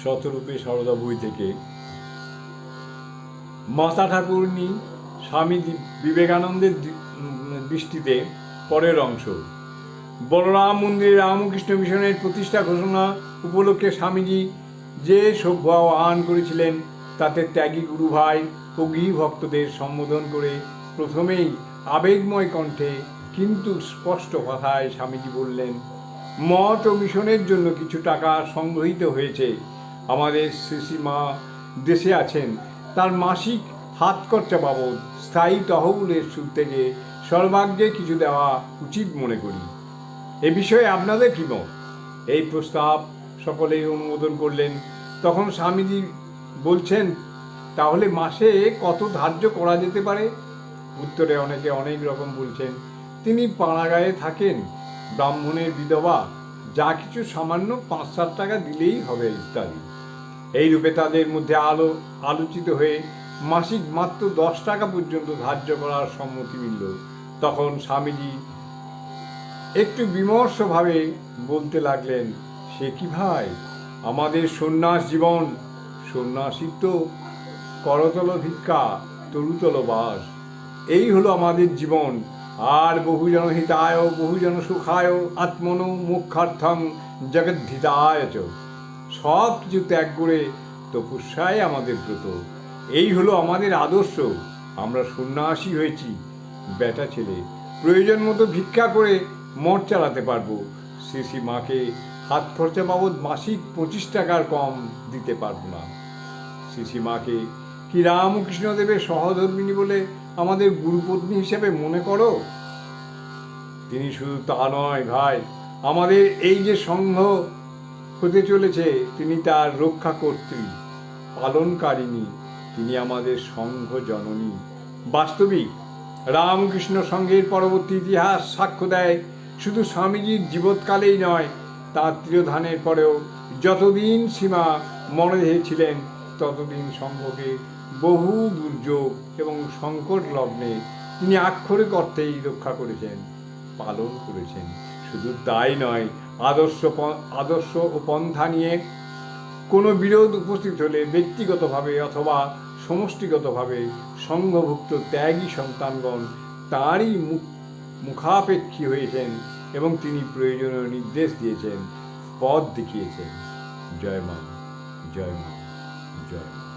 শতরূপে সারদা বই থেকে। মাতা ঠাকুরনি স্বামী বিবেকানন্দের দৃষ্টিতে পরের অংশ। বলরাম মন্দিরে রামকৃষ্ণ মিশনের প্রতিষ্ঠা ঘোষণা উপলক্ষে স্বামীজি যে সভ্য আহ্বান করেছিলেন, তাতে ত্যাগী গুরু ভাই ও ভক্তদের সম্বোধন করে প্রথমেই আবেগময় কণ্ঠে কিন্তু স্পষ্ট কথায় স্বামীজি বললেন মঠ ও মিশনের জন্য কিছু টাকা সংগ্রহীত হয়েছে। আমাদের শ্রীশ্রীমা দেশে আছেন। তার মাসিক হাত খরচা বাবদ স্থায়ী তহবিলের সুদ থেকে সর্বাগ্যে কিছু দেওয়া উচিত মনে করি। এ বিষয়ে আপনাদের কি মত? এই প্রস্তাব সকলেই অনুমোদন করলেন। তখন স্বামীজি বলছেন, তাহলে মাসে কত ধার্য করা যেতে পারে? উত্তরে অনেকে অনেক রকম বলছেন, তিনি পাড়াগায়ে থাকেন, ব্রাহ্মণের বিধবা। যা কিছু সামান্য পাঁচ সাত টাকা দিলেই হবে ইত্যাদি এই রূপে তাদের মধ্যে আলো, আলোচিত হয়ে মাসিক মাত্র দশ টাকা পর্যন্ত ধার্য করার সম্মতি মিলল। তখন স্বামীজি একটু বিমর্ষভাবে বলতে লাগলেন, সে কি ভাই? আমাদের সন্ন্যাস জীবন সন্ন্যাসিত্ব করতল ভিক্ষা, তরুতল বাস। এই হলো আমাদের জীবন আর বহুজন হিতায়, বহুজন সুখায়, আত্মনো মুখার্থং জগদ্ধিতায় সব কিছু ত্যাগ করে তপস্যায় আমাদের ব্রত। এই হলো আমাদের আদর্শ। আমরা সন্ন্যাসী হয়েছি। বেটা ছেলে, প্রয়োজন মতো ভিক্ষা করে মঠ চালাতে পারব। শ্রী মাকে হাত খরচা বাবদ মাসিক পঁচিশ টাকার কম দিতে পারব না। শ্রী মাকে কি রামকৃষ্ণদেবের সহধর্মিনী বলে আমাদের গুরুপত্নী হিসেবে মনে করো? তিনি শুধু তা নয় ভাই, আমাদের এই যে সংঘ হতে চলেছে, তিনি তার রক্ষা কর্ত্রী, পালনকারিণী, তিনি আমাদের সংঘ জননী। বাস্তবিক, রামকৃষ্ণ সংঘের পরবর্তী ইতিহাস সাক্ষ্য দেয়, শুধু স্বামীজির জীবৎকালেই নয়, তার তিরোধানের পরেও যতদিন সীমা মরদেহে ছিলেন ততদিন সংঘকে বহু দুর্যোগ এবং সংকট লগ্নে তিনি আক্ষরিক অর্থেই রক্ষা করেছেন, পালন করেছেন। শুধু তাই নয়, আদর্শ আদর্শ ও পন্থা নিয়ে কোনো বিরোধ উপস্থিত হলে ব্যক্তিগতভাবে অথবা সমষ্টিগতভাবে সংঘভুক্ত ত্যাগী সন্তানগণ তাঁরই মুখ, মুখাপেক্ষী হয়েছেন এবং তিনি প্রয়োজনীয় নির্দেশ দিয়েছেন, পথ দেখিয়েছেন। জয় মা জয় মা। job.